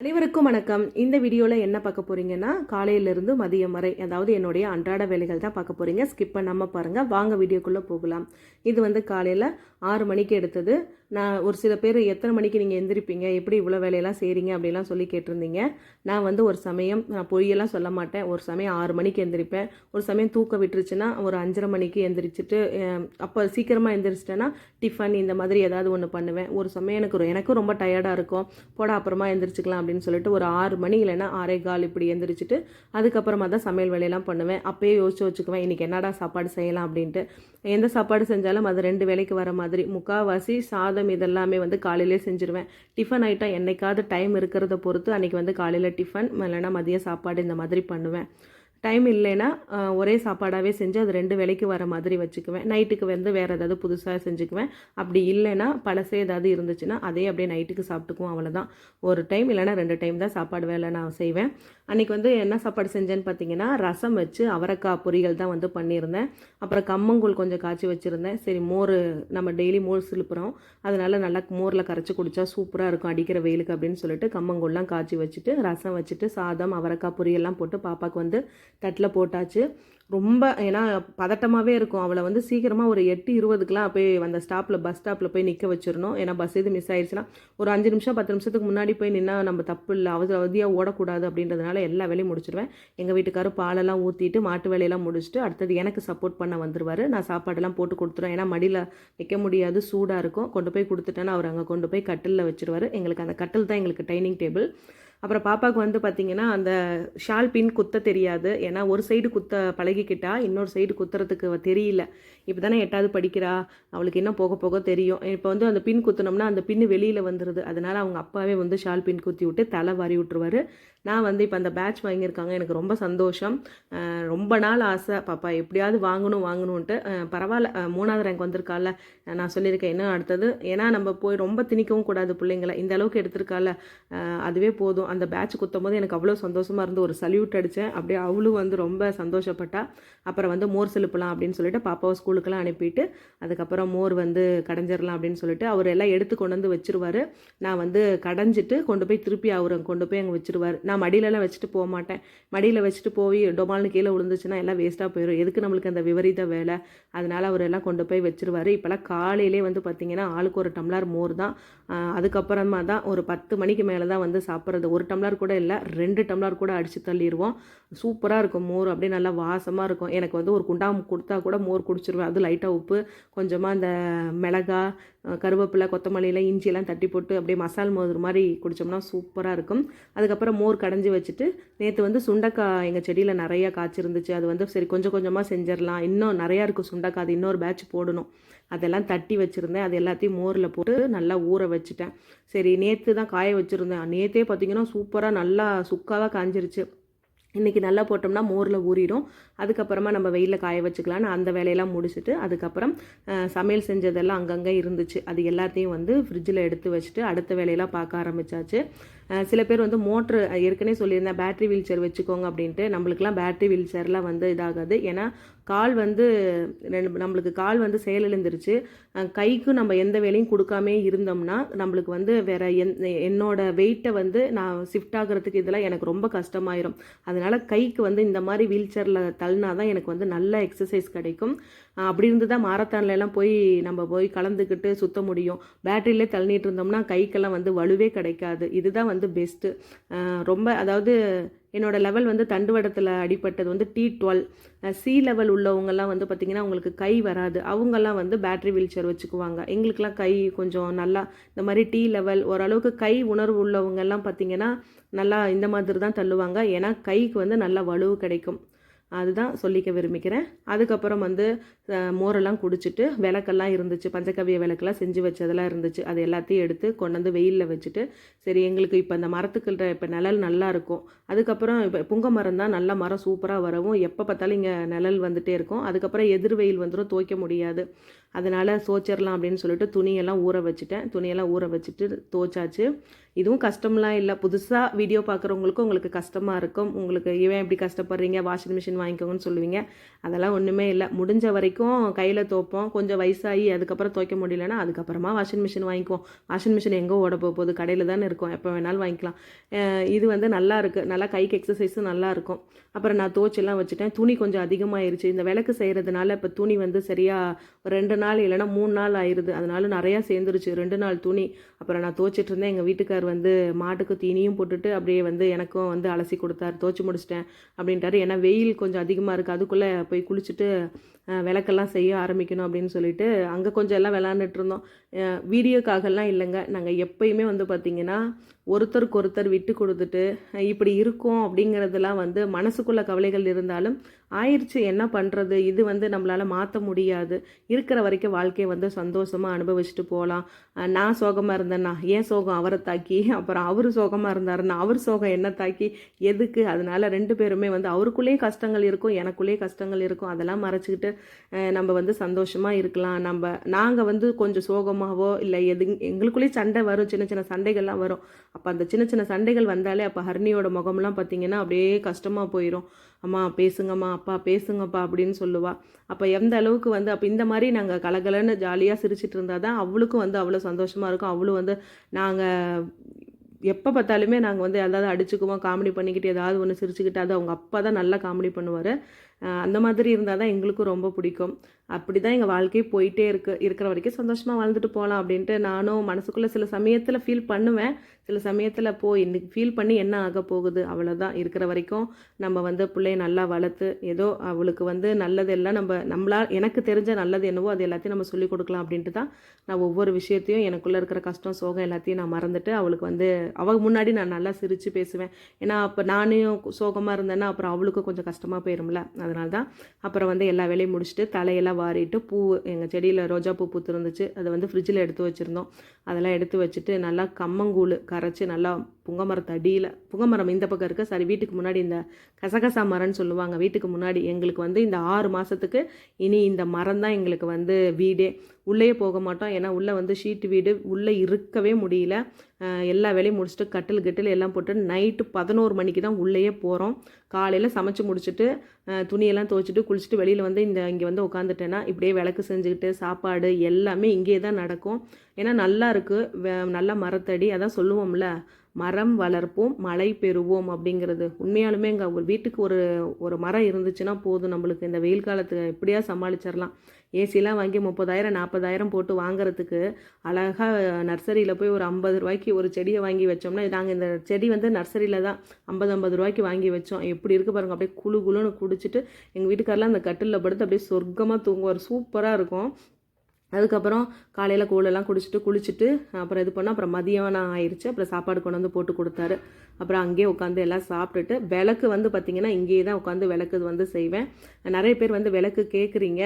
அனைவருக்கும் வணக்கம். இந்த வீடியோவில் என்ன பார்க்க போறீங்கன்னா காலையிலிருந்து மதியம் வரை அதாவது என்னுடைய அன்றாட வேலைகள் தான் பார்க்க போறீங்க. ஸ்கிப் பண்ணாமல் பாருங்கள் வாங்க வீடியோக்குள்ளே போகலாம். இது வந்து காலையில் ஆறு மணிக்கு எடுத்தது. நான் ஒரு சில பேர் எத்தனை மணிக்கு நீங்கள் எந்திரிப்பீங்க? எப்படி இவ்வளோ வேலையெல்லாம் செய்கிறீங்க அப்படிலாம் சொல்லி கேட்டிருந்தீங்க. நான் வந்து ஒரு சமயம் நான் பொய்யெல்லாம் சொல்ல மாட்டேன். ஒரு சமயம் ஆறு மணிக்கு எந்திரிப்பேன். ஒரு சமயம் தூக்க விட்டுருச்சுன்னா ஒரு அஞ்சரை மணிக்கு எந்திரிச்சிட்டு அப்போ சீக்கிரமாக எந்திரிச்சிட்டேன்னா டிஃபன் இந்த மாதிரி ஏதாவது ஒன்று பண்ணுவேன். ஒரு சமயம் எனக்கு எனக்கும் ரொம்ப டயர்டாக இருக்கும். போட அப்புறமா எந்திரிச்சிக்கலாம் அப்படின்னு சொல்லிட்டு ஒரு ஆறு மணி இல்லைன்னா ஆறே கால் இப்படி எந்திரிச்சிட்டு அதுக்கப்புறமா தான் சமையல் வேலையெல்லாம் பண்ணுவேன். அப்போயே யோசிச்சு வச்சுக்குவேன் இன்னைக்கு என்னடா சாப்பாடு செய்யலாம் அப்படின்ட்டு. எந்த சாப்பாடு செஞ்சாலும் அது ரெண்டு வேலைக்கு வர மாதிரி. முக்கால்வாசி சாதம் இதெல்லாமே வந்து காலையிலே செஞ்சுருவேன். டிஃபன் ஐட்டம் என்னைக்காவது டைம் இருக்கிறத பொறுத்து அன்னைக்கு வந்து காலையில் டிஃபன் இல்லைன்னா மதிய சாப்பாடு இந்த மாதிரி பண்ணுவேன். டைம் இல்லைன்னா ஒரே சாப்பாடாகவே செஞ்சு அது ரெண்டு வேலைக்கு வர மாதிரி வச்சுக்குவேன். நைட்டுக்கு வந்து வேறு ஏதாவது புதுசாக செஞ்சுக்குவேன். அப்படி இல்லைன்னா பழசே ஏதாவது இருந்துச்சுன்னா அதே அப்படியே நைட்டுக்கு சாப்பிட்டுக்குவோம் அவ்வளோதான் ஒரு டைம் இல்லைன்னா ரெண்டு டைம் தான் சாப்பாடு வேலை நான் செய்வேன். அன்றைக்கி வந்து என்ன சாப்பாடு செஞ்சேன்னு பார்த்தீங்கன்னா ரசம் வச்சு அவரைக்காய் பொரியல் தான் வந்து பண்ணியிருந்தேன். அப்புறம் கம்மங்கூழ் கொஞ்சம் காய்ச்சி வச்சுருந்தேன். சரி மோர் நம்ம டெய்லி மோர் சிலுப்புறோம். அதனால் நல்லா மோரில் கரைச்சி குடித்தா சூப்பராக இருக்கும் அடிக்கிற வெயிலுக்கு அப்படின்னு சொல்லிட்டு கம்மங்கூழ்லாம் காய்ச்சி வச்சுட்டு ரசம் வச்சுட்டு சாதம் அவரைக்காய் பொரியல்லாம் போட்டு பாப்பாவுக்கு வந்து தட்டில் போட்டாச்சு. ரொம்ப ஏன்னா பதட்டமாகவே இருக்கும். அவளை வந்து சீக்கிரமாக ஒரு எட்டு இருபதுக்கெலாம் போய் அந்த ஸ்டாப்பில் பஸ் ஸ்டாப்பில் போய் நிற்க வச்சிடணும். ஏன்னா பஸ் எது மிஸ் ஆயிடுச்சுன்னா ஒரு அஞ்சு நிமிஷம் பத்து நிமிஷத்துக்கு முன்னாடி போய் நின்னா நம்ம தப்பு இல்லை. அவசர அவதியாக ஓடக்கூடாது அப்படின்றதுனால எல்லா வேலையும் முடிச்சிடுவேன் எங்கள் வீட்டுக்காரர் பாலெல்லாம் ஊற்றிட்டு மாட்டு வேலையெல்லாம் முடிச்சுட்டு அடுத்தது எனக்கு சப்போர்ட் பண்ண வந்துடுவார் நான் சாப்பாடெல்லாம் போட்டு கொடுத்துருவேன். ஏன்னா மடியில் நிற்க முடியாது சூடாக இருக்கும். கொண்டு போய் கொடுத்துட்டேன்னா அவர் அங்கே கொண்டு போய் கட்டிலில் வச்சிருவார். எங்களுக்கு அந்த கட்டில் தான் எங்களுக்கு டைனிங் டேபிள். அப்புறம் பாப்பாவுக்கு வந்து பார்த்திங்கன்னா அந்த ஷால் பின் குத்த தெரியாது. ஏன்னா ஒரு சைடு குத்த பழகிக்கிட்டா இன்னொரு சைடு குத்துறதுக்கு தெரியல. இப்போ தானே எட்டாவது படிக்கிறா. அவளுக்கு இன்னும் போக போக தெரியும். இப்போ வந்து அந்த பின் குத்துனோம்னா அந்த பின் வெளியில் வந்துடுது அதனால் அவங்க அப்பாவே வந்து ஷால் பின் குத்தி விட்டு தலை வாரி விட்டுருவாரு. நான் வந்து இப்போ அந்த பேட்ச் வாங்கியிருக்காங்க. எனக்கு ரொம்ப சந்தோஷம். ரொம்ப நாள் ஆசை. பாப்பா எப்படியாவது வாங்கணும் வாங்கணுன்ட்டு பரவாயில்ல. மூணாவது ரேங்க் வந்திருக்கால நான் சொல்லியிருக்கேன் இன்னும் அடுத்தது? ஏன்னா நம்ம போய் ரொம்ப திணிக்கவும் கூடாது பிள்ளைங்களை. இந்த அளவுக்கு எடுத்திருக்கால அதுவே போதும். அந்த பேட்ச் குத்தும் போது எனக்கு அவ்வளோ சந்தோஷமாக இருந்து ஒரு சல்யூட் அடித்தேன் அப்படியே அவளும் வந்து ரொம்ப சந்தோஷப்பட்டா. அப்புறம் வந்து மோர் செலுப்பலாம் அப்படின்னு சொல்லிட்டு பாப்பாவை ஸ்கூலுக்கெல்லாம் அனுப்பிட்டு அதுக்கப்புறம் மோர் வந்து கடைஞ்சிடலாம் அப்படின்னு சொல்லிட்டு அவர் எல்லாம் எடுத்து கொண்டு வந்து வச்சிருவாரு. நான் வந்து கடைஞ்சிட்டு கொண்டு போய் திருப்பி அவர் கொண்டு போய் அங்கே வச்சிருவார். நான் மடியிலலாம் வச்சுட்டு போக மாட்டேன். மடியில் வச்சுட்டு போய் டொமால்னு கீழே விழுந்துச்சுன்னா எல்லாம் வேஸ்ட்டாக போயிடும் எதுக்கு நம்மளுக்கு அந்த விபரீத வேலை? அதனால் அவர் எல்லாம் கொண்டு போய் வச்சிருவாரு. இப்போல்லாம் காலையிலே வந்து பார்த்திங்கன்னா ஆளுக்கு ஒரு டம்ளர் மோர் தான். அதுக்கப்புறமா தான் ஒரு பத்து மணிக்கு மேலே தான் வந்து சாப்பிட்றது. ஒரு டம்ளர் கூட இல்லை ரெண்டு டம்ளர் கூட அடித்து தள்ளிடுவோம் சூப்பராக இருக்கும் மோர். அப்படியே நல்லா வாசமாக இருக்கும். எனக்கு வந்து ஒரு குண்டாம் கொடுத்தா கூட மோர் குடிச்சிருவேன். அது லைட்டாக உப்பு கொஞ்சமாக அந்த மிளகா கருவேப்பிலை கொத்தமல்லியில் இஞ்சியெல்லாம் தட்டி போட்டு அப்படியே மசால் மோதுற மாதிரி குடித்தோம்னா சூப்பராக இருக்கும். அதுக்கப்புறம் மோர் கடைஞ்சி வச்சுட்டு நேற்று வந்து சுண்டக்காய் எங்கள் செடியில் நிறையா காய்ச்சிருந்துச்சு. அது வந்து சரி கொஞ்சம் கொஞ்சமாக செஞ்சிடலாம். இன்னும் நிறையா இருக்குது சுண்டக்காய் அது இன்னொரு பேட்ச் போடணும். அதெல்லாம் தட்டி வச்சுருந்தேன். அது எல்லாத்தையும் மோரில் போட்டு நல்லா ஊற வச்சுட்டேன். சரி நேற்று தான் காய வச்சுருந்தேன். நேற்றே பார்த்தீங்கன்னா சூப்பராக நல்லா சுக்காவாக காய்ஞ்சிருச்சு இன்றைக்கி நல்லா போட்டோம்னா மோரில் ஊறிடும். அதுக்கப்புறமா நம்ம வெயிலில் காய வச்சுக்கலான்னு அந்த வேலையெல்லாம் முடிச்சுட்டு அதுக்கப்புறம் சமையல் செஞ்சதெல்லாம் அங்கங்கே இருந்துச்சு. அது எல்லாத்தையும் வந்து ஃப்ரிட்ஜில் எடுத்து வச்சுட்டு அடுத்த வேலையெல்லாம் பார்க்க ஆரம்பிச்சாச்சு. சில பேர் வந்து மோட்ரு ஏற்கனவே சொல்லியிருந்தேன் பேட்ரி வீல் சேர் வச்சுக்கோங்க அப்படின்ட்டு நம்மளுக்குலாம் பேட்ரி வீல் சேர்லாம் வந்து இதாகாது. ஏன்னா கால் வந்து ரெண்டு- நம்மளுக்கு கால் வந்து செயலிழந்துருச்சு. கைக்கு கைக்கும் நம்ம எந்த வேலையும் கொடுக்காமே இருந்தோம்னா நம்மளுக்கு வந்து வேற என் என்னோட வெயிட்டை வந்து நான் ஷிஃப்ட் ஆகுறதுக்கு இதெல்லாம் எனக்கு ரொம்ப கஷ்டமாயிரும். அதனால கைக்கு வந்து இந்த மாதிரி வீல் சேரில் தள்ளினா தான் எனக்கு வந்து நல்ல எக்ஸசைஸ் கிடைக்கும். அப்படி இருந்து தான் மாரத்தான்லலாம் போய் நம்ம போய் கலந்துக்கிட்டு சுத்த முடியும். பேட்டரியிலே தள்ளிட்டு இருந்தோம்னா கைக்கெல்லாம் வந்து வலுவே கிடைக்காது. இதுதான் வந்து வந்து பெஸ்ட்டு ரொம்ப அதாவது என்னோடய லெவல் வந்து தண்டுவடத்தில் அடிப்பட்டது வந்து டி டுவெல் சி லெவல் உள்ளவங்கெல்லாம் வந்து பார்த்திங்கன்னா அவங்களுக்கு கை வராது. அவங்கெல்லாம் வந்து பேட்ரி வீல் சேர் வச்சுக்குவாங்க. எங்களுக்கெல்லாம் கை கொஞ்சம் நல்லா இந்த மாதிரி டி லெவல் ஓரளவுக்கு கை உணர்வு உள்ளவங்கெல்லாம் பார்த்திங்கன்னா நல்லா இந்த மாதிரி தான் தள்ளுவாங்க. ஏன்னா கைக்கு வந்து நல்லா வலுவு கிடைக்கும். அதுதான் சொல்லிக்க விரும்பிக்கிறேன். அதுக்கப்புறம் வந்து மோரெல்லாம் குடிச்சிட்டு விளக்கெல்லாம் இருந்துச்சு. பஞ்சக்கவிய விளக்கெல்லாம் செஞ்சு வச்சதெல்லாம் இருந்துச்சு. அது எல்லாத்தையும் எடுத்து கொண்டு வந்து வெயிலில் வச்சுட்டு சரி எங்களுக்கு இப்போ அந்த மரத்துக்கிட்ட இப்போ நிழல் நல்லா இருக்கும். அதுக்கப்புறம் இப்போ புங்க மரம் தான் நல்ல மரம் சூப்பராக வரவும் எப்போ பார்த்தாலும் இங்கே நிழல் வந்துட்டே இருக்கும். அதுக்கப்புறம் எதிர் வெயில் வந்துடும் துவைக்க முடியாது. அதனால் சோச்சிடலாம் அப்படின்னு சொல்லிட்டு துணியெல்லாம் ஊற வச்சுட்டேன். துணியெல்லாம் ஊற வச்சுட்டு தோச்சாச்சு. இதுவும் கஷ்டம்லாம் இல்லை. புதுசாக வீடியோ பார்க்குறவங்களுக்கும் உங்களுக்கு கஷ்டமாக இருக்கும். உங்களுக்கு இவன் எப்படி கஷ்டப்படுறீங்க வாஷிங் மிஷின் வாங்கிக்கோங்கன்னு சொல்லுவீங்க. அதெல்லாம் ஒன்றுமே இல்லை. முடிஞ்ச வரைக்கும் கையில் துவைப்போம் கொஞ்சம் வயசாகி அதுக்கப்புறம் துவைக்க முடியலன்னா அதுக்கப்புறமா வாஷிங் மிஷின் வாங்கிக்குவோம். வாஷிங் மிஷின் எங்கே ஓட போக போகுது? கடையில் தானே இருக்கும். எப்போ வேணாலும் வாங்கிக்கலாம். இது வந்து நல்லா இருக்குது நல்லா கைக்கு எக்ஸசைஸும் நல்லா இருக்கும். அப்புறம் நான் துவைச்செல்லாம் வச்சுட்டேன். துணி கொஞ்சம் அதிகமாகிருச்சு இந்த விளக்கு செய்கிறதுனால இப்போ துணி வந்து சரியாக ஒரு ரெண்டு நாள் இல்லைன்னா மூணு நாள் ஆயிடுது அதனால நிறையா சேர்ந்துருச்சு. ரெண்டு நாள் துணி. அப்புறம் நான் துவச்சிட்டு இருந்தேன். எங்கள் வீட்டுக்கார் வந்து மாட்டுக்கு தீனியும் போட்டுட்டு அப்படியே வந்து எனக்கும் வந்து அலசி கொடுத்தார். துவைச்சி முடிச்சிட்டேன் அப்படின்ட்டாரு. ஏன்னா வெயில் கொஞ்சம் அதிகமாக இருக்குது அதுக்குள்ளே போய் குளிச்சுட்டு விளக்கெல்லாம் செய்ய ஆரம்பிக்கணும் அப்படின்னு சொல்லிட்டு அங்கே கொஞ்சம் எல்லாம் விளாண்டுட்டு இருந்தோம். வீடியோக்காகலாம் இல்லைங்க. நாங்கள் எப்பயுமே வந்து பார்த்திங்கன்னா ஒருத்தருக்கு ஒருத்தர் விட்டு கொடுத்துட்டு இப்படி இருக்கோம் அப்படிங்கிறதுலாம் வந்து மனசுக்குள்ள கவலைகள் இருந்தாலும் ஆயிடுச்சு என்ன பண்ணுறது இது வந்து நம்மளால் மாற்ற முடியாது. இருக்கிற வரைக்கும் வாழ்க்கையை வந்து சந்தோஷமாக அனுபவிச்சுட்டு போகலாம் நான் சோகமாக இருந்தேன்னா ஏன் சோகம் அவரை தாக்கி? அப்புறம் அவர் சோகமாக இருந்தாருன்னா அவர் சோகம் என்ன தாக்கி? எதுக்கு? அதனால ரெண்டு பேருமே வந்து அவருக்குள்ளேயே கஷ்டங்கள் இருக்கும் எனக்குள்ளேயே கஷ்டங்கள் இருக்கும். அதெல்லாம் மறைச்சிக்கிட்டு நம்ம வந்து சந்தோஷமாக இருக்கலாம். நம்ம நாங்கள் வந்து கொஞ்சம் சோகமாகவோ இல்லை எது எங்களுக்குள்ளேயே சண்டை வரும். சின்ன சின்ன சண்டைகள்லாம் வரும். அப்போ அந்த சின்ன சின்ன சண்டைகள் வந்தாலே அப்போ ஹர்னியோட முகம்லாம் பார்த்திங்கன்னா அப்படியே கஷ்டமாக போயிடும் அம்மா பேசுங்கம்மா அப்பா பேசுங்கப்பா அப்படின்னு சொல்லுவா. அப்போ எந்த அளவுக்கு வந்து அப்போ இந்த மாதிரி நாங்கள் கலகலன்னு ஜாலியாக சிரிச்சிட்டு இருந்தால் தான் அவளுக்கும் வந்து அவ்வளோ சந்தோஷமாக இருக்கும். அவளும் வந்து நாங்கள் எப்போ பார்த்தாலுமே நாங்கள் வந்து ஏதாவது அடிச்சுக்குவோம் காமெடி பண்ணிக்கிட்டு ஏதாவது ஒன்று சிரிச்சுக்கிட்டு அது அவங்க அப்பா தான் நல்லா காமெடி பண்ணுவார். அந்த மாதிரி இருந்தால் தான் எங்களுக்கும் ரொம்ப பிடிக்கும். அப்படி தான் எங்கள் வாழ்க்கை போயிட்டே இருக்கு. இருக்கிற வரைக்கும் சந்தோஷமாக வாழ்ந்துட்டு போகலாம் அப்படின்ட்டு நானும் மனசுக்குள்ளே சில சமயத்தில் ஃபீல் பண்ணுவேன். சில சமயத்தில் போ இன்னைக்கு ஃபீல் பண்ணி என்ன ஆக போகுது? அவ்வளோதான் இருக்கிற வரைக்கும் நம்ம வந்து பிள்ளைய நல்லா வளர்த்து ஏதோ அவளுக்கு வந்து நல்லது எல்லாம் நம்ம நம்மளா எனக்கு தெரிஞ்ச நல்லது என்னவோ அது எல்லாத்தையும் நம்ம சொல்லிக் கொடுக்கலாம் அப்படின்ட்டு தான் நான் ஒவ்வொரு விஷயத்தையும் எனக்குள்ளே இருக்கிற கஷ்டம் சோகம் எல்லாத்தையும் நான் மறந்துட்டு அவளுக்கு வந்து அவள் முன்னாடி நான் நல்லா சிரித்து பேசுவேன். ஏன்னா அப்போ நானும் சோகமாக இருந்தேன்னா அப்புறம் அவளுக்கும் கொஞ்சம் கஷ்டமாக போயிரும்ல. அதனால தான் அப்புறம் வந்து எல்லா வேலையும் முடிச்சுட்டு தலையெல்லாம் வாரிட்டு பூ எங்கள் செடியில் ரோஜா பூ பூத்துருந்துச்சு. அதை வந்து ஃப்ரிட்ஜில் எடுத்து வச்சுருந்தோம். அதெல்லாம் எடுத்து வச்சுட்டு நல்லா கம்மங்கூழ் கரைச்சி நல்லா புங்கமரத்து அடியில் புங்கமரம் இந்த பக்கம் இருக்க. சரி வீட்டுக்கு முன்னாடி இந்த கசகசா மரம்னு சொல்லுவாங்க. வீட்டுக்கு முன்னாடி எங்களுக்கு வந்து இந்த ஆறு மாதத்துக்கு இனி இந்த மரம் தான் எங்களுக்கு வந்து வீடே. உள்ளேயே போக மாட்டோம். ஏன்னா உள்ளே வந்து ஷீட் வீடு உள்ளே இருக்கவே முடியல. எல்லா வேலையும் முடிச்சுட்டு கட்டில் கட்டில் எல்லாம் போட்டு நைட்டு பதினோரு மணிக்கு தான் உள்ளேயே போகிறோம் காலையில் சமைச்சு முடிச்சுட்டு துணியெல்லாம் துவைச்சிட்டு குளிச்சுட்டு வெளியில் வந்து இந்த இங்கே வந்து உட்காந்துட்டேன்னா இப்படியே விளக்கு செஞ்சுக்கிட்டு சாப்பாடு எல்லாமே இங்கேயே தான் நடக்கும். ஏன்னா நல்லா இருக்குது நல்லா மரத்தடி அதான் சொல்லுவோம்ல. மரம் வளர்ப்போம் மழை பெறுவோம் அப்படிங்கிறது. உண்மையாலுமே எங்கள் ஒரு வீட்டுக்கு ஒரு ஒரு மரம் இருந்துச்சுன்னா போதும் நம்மளுக்கு. இந்த வெயில் காலத்துக்கு எப்படியா சமாளிச்சிடலாம் ஏசிலாம் வாங்கி முப்பதாயிரம் நாற்பதாயிரம் போட்டு வாங்குறதுக்கு அழகாக நர்சரியில் போய் ஒரு ஐம்பது ரூபாய்க்கு ஒரு செடியை வாங்கி வச்சோம்னா நாங்கள் இந்த செடி வந்து நர்சரியில் தான் ஐம்பது ஐம்பது ரூபாய்க்கு வாங்கி வச்சோம். எப்படி இருக்கு பாருங்க அப்படியே குளு குளுன்னு குடிச்சிட்டு எங்கள் வீட்டுக்காரெலாம் அந்த கட்டிலில் படுத்து அப்படியே சொர்க்கமாக தூங்குவார். சூப்பராக இருக்கும். அதுக்கப்புறம் காலையில் கூழெல்லாம் குடிச்சிட்டு குளிச்சுட்டு அப்புறம் இது பண்ணோம். அப்புறம் மதியானம் ஆயிடுச்சு அப்புறம் சாப்பாடு கொண்டு வந்து போட்டு கொடுத்தாரு. அப்புறம் அங்கேயே உட்காந்து எல்லாம் சாப்பிட்டுட்டு விளக்கு வந்து பார்த்திங்கன்னா இங்கேயே தான் உட்காந்து விளக்கு வந்து செய்வேன். நிறைய பேர் வந்து விளக்கு கேட்குறீங்க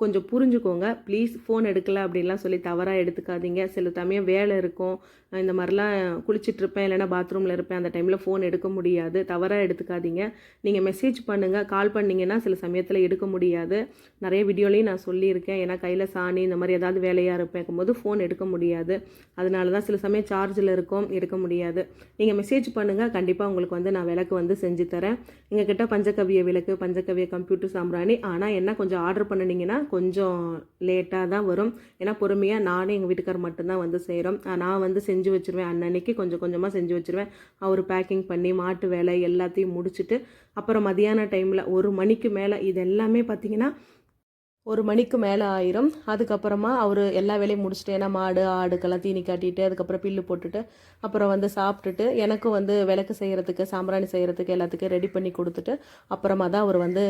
கொஞ்சம் புரிஞ்சுக்கோங்க. ப்ளீஸ் ஃபோன் எடுக்கல அப்படின்லாம் சொல்லி தவறாக எடுத்துக்காதீங்க. சில சமயம் வேலை இருக்கும். இந்த மாதிரிலாம் குளிச்சுட்டு இருப்பேன் இல்லைனா பாத்ரூமில் இருப்பேன். அந்த டைமில் ஃபோன் எடுக்க முடியாது. தவறாக எடுத்துக்காதீங்க. நீங்கள் மெசேஜ் பண்ணுங்கள் கால் பண்ணீங்கன்னா சில சமயத்தில் எடுக்க முடியாது. நிறைய வீடியோலையும் நான் சொல்லியிருக்கேன். ஏன்னா கையில் சாணி இந்த மாதிரி ஏதாவது வேலையாக இருப்பேன் போது ஃபோன் எடுக்க முடியாது. அதனால தான் சில சமயம் சார்ஜில் இருக்கும். எடுக்க முடியாது. நீங்கள் மெசேஜ் பண்ணுங்கள் கண்டிப்பாக உங்களுக்கு வந்து நான் விளக்கு வந்து செஞ்சு தரேன். எங்ககிட்ட பஞ்சகவிய விளக்கு பஞ்சகவிய கம்ப்யூட்டர் சாம்பிராணி. ஆனால் என்ன கொஞ்சம் ஆர்டர் பண்ணினீங்கன்னா கொஞ்சம் லேட்டாக தான் வரும். ஏன்னா பொறுமையாக நானும் எங்கள் வீட்டுக்கார் மட்டும்தான் வந்து செய்கிறோம் நான் வந்து செஞ்சு வச்சுருவேன். அன்னன்னைக்கு கொஞ்சம் கொஞ்சமாக செஞ்சு வச்சுருவேன். அவர் பேக்கிங் பண்ணி மாட்டு வேலை எல்லாத்தையும் முடிச்சுட்டு அப்புறம் மதியான டைமில் ஒரு மணிக்கு மேலே இது எல்லாமே பார்த்தீங்கன்னா ஒரு மணிக்கு மேலே ஆயிரும். அதுக்கப்புறமா அவர் எல்லா வேலையும் முடிச்சுட்டு ஏன்னா மாடு ஆடுக்கெல்லாம் தீனி காட்டிட்டு அதுக்கப்புறம் பில்லு போட்டுட்டு அப்புறம் வந்து சாப்பிட்டுட்டு எனக்கும் வந்து விளக்கு செய்கிறதுக்கு சாம்பிராணி செய்கிறதுக்கு எல்லாத்துக்கும் ரெடி பண்ணி கொடுத்துட்டு அப்புறமா தான் அவர் வந்து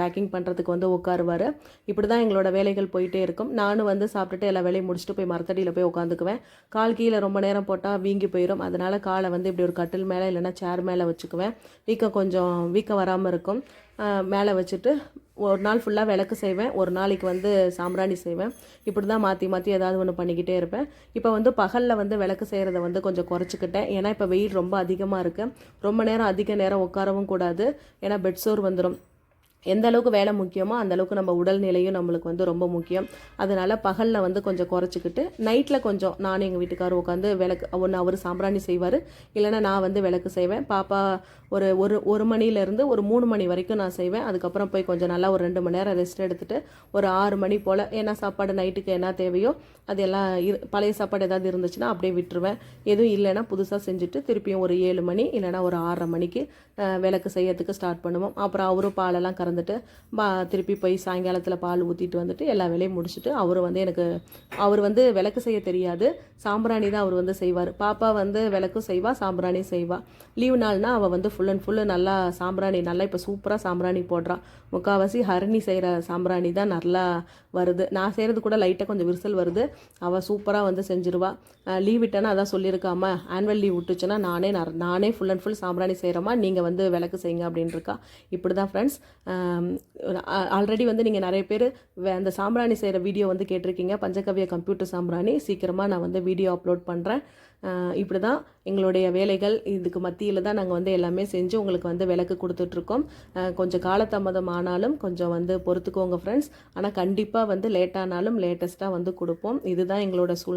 பேக்கிங் பண்ணுறதுக்கு வந்து உட்காருவார். இப்படி தான் எங்களோட வேலைகள் போயிட்டே இருக்கும். நானும் வந்து சாப்பிட்டுட்டு எல்லா வேலையும் முடிச்சுட்டு போய் மரத்தடியில் போய் உட்காந்துக்குவேன். கால் கீழே ரொம்ப நேரம் போட்டால் வீங்கி போயிடும் அதனால் காலை வந்து இப்படி ஒரு கட்டில் மேலே இல்லைன்னா சேர் மேலே வச்சுக்குவேன். வீக்கம் கொஞ்சம் வீக்கம் வராமல் இருக்கும். மேலே வச்சுட்டு ஒரு நாள் ஃபுல்லாக விளக்கு செய்வேன். ஒரு நாளைக்கு வந்து சாம்பிராணி செய்வேன். இப்படி தான் மாற்றி மாற்றி ஏதாவது ஒன்று பண்ணிக்கிட்டே இருப்பேன். இப்போ வந்து பகலில் வந்து விளக்கு செய்கிறத வந்து கொஞ்சம் குறைச்சிக்கிட்டேன். ஏன்னா இப்போ வெயில் ரொம்ப அதிகமாக இருக்குது ரொம்ப நேரம் அதிக நேரம் உட்காரவும் கூடாது. ஏன்னா பெட் சோர் வந்துடும் எந்த அளவுக்கு வேலை முக்கியமோ அந்த அளவுக்கு நம்ம உடல்நிலையும் நம்மளுக்கு வந்து ரொம்ப முக்கியம். அதனால் பகலில் வந்து கொஞ்சம் குறைச்சிக்கிட்டு நைட்டில் கொஞ்சம் நானும் எங்கள் வீட்டுக்காரர் உட்காந்து விளக்கு ஒன்று அவர் சாம்பிராணி செய்வார். இல்லைன்னா நான் வந்து விளக்கு செய்வேன். பாப்பா ஒரு ஒரு ஒரு மணிலேருந்து ஒரு மூணு மணி வரைக்கும் நான் செய்வேன். அதுக்கப்புறம் போய் கொஞ்சம் நல்லா ஒரு ரெண்டு மணி நேரம் ரெஸ்ட் எடுத்துகிட்டு ஒரு ஆறு மணி போல் என்ன சாப்பாடு நைட்டுக்கு என்ன தேவையோ அது எல்லாம் இரு பழைய சாப்பாடு ஏதாவது இருந்துச்சுன்னா அப்படியே விட்டுருவேன். எதுவும் இல்லைன்னா புதுசாக செஞ்சுட்டு திருப்பியும் ஒரு ஏழு மணி இல்லைன்னா ஒரு ஆறரை மணிக்கு விளக்கு செய்யறதுக்கு ஸ்டார்ட் பண்ணுவோம். அப்புறம் அவரும் பாலெல்லாம் கறந்து வந்துட்டு பா திருப்பி போய் சாயங்காலத்தில் பால் ஊற்றிட்டு வந்துட்டு எல்லா வேலையும் முடிச்சுட்டு அவர் வந்து எனக்கு அவர் வந்து விளக்கு செய்ய தெரியாது. சாம்பிராணி தான் அவர் வந்து செய்வார். பாப்பா வந்து விளக்கும் செய்வா சாம்பிராணி செய்வா. லீவ் நாள்னா அவள் வந்து ஃபுல் அண்ட் ஃபுல்லு நல்லா சாம்பிராணி நல்லா இப்போ சூப்பராக சாம்பிராணி போடுறான் முக்கால்வாசி ஹரிணி செய்கிற சாம்பிராணி தான் நல்லா வருது. நான் செய்கிறது கூட லைட்டாக கொஞ்சம் விரிசல் வருது. அவள் சூப்பராக வந்து செஞ்சிருவா. லீவ் விட்டேன்னா அதான் சொல்லியிருக்காம ஆனுவல் லீவ் விட்டுச்சுன்னா நானே நானே ஃபுல் அண்ட் ஃபுல் சாம்பிராணி செய்கிறமா நீங்கள் வந்து விளக்கு செய்யுங்க அப்படின்னு இருக்கா இப்படி தான் ஃப்ரெண்ட்ஸ் ஆல்ரெடி வந்து நீங்கள் நிறைய பேர் அந்த சாம்பிராணி செய்கிற வீடியோ வந்து கேட்டிருக்கீங்க. பஞ்சகவ்ய கம்ப்யூட்டர் சாம்பிராணி. சீக்கிரமாக நான் வந்து வீடியோ அப்லோட் பண்ணுறேன் இப்படி தான் எங்களுடைய வேலைகள். இதுக்கு மத்தியில் தான் நாங்கள் வந்து எல்லாமே செஞ்சு உங்களுக்கு வந்து விளக்கு கொடுத்துட்ருக்கோம். கொஞ்சம் காலதாமதம் ஆனாலும் கொஞ்சம் வந்து பொறுத்துக்கோங்க ஃப்ரெண்ட்ஸ் ஆனால் கண்டிப்பாக வந்து லேட்டானாலும் லேட்டஸ்ட்டாக வந்து கொடுப்போம். இதுதான் எங்களோட சூழ்நிலை.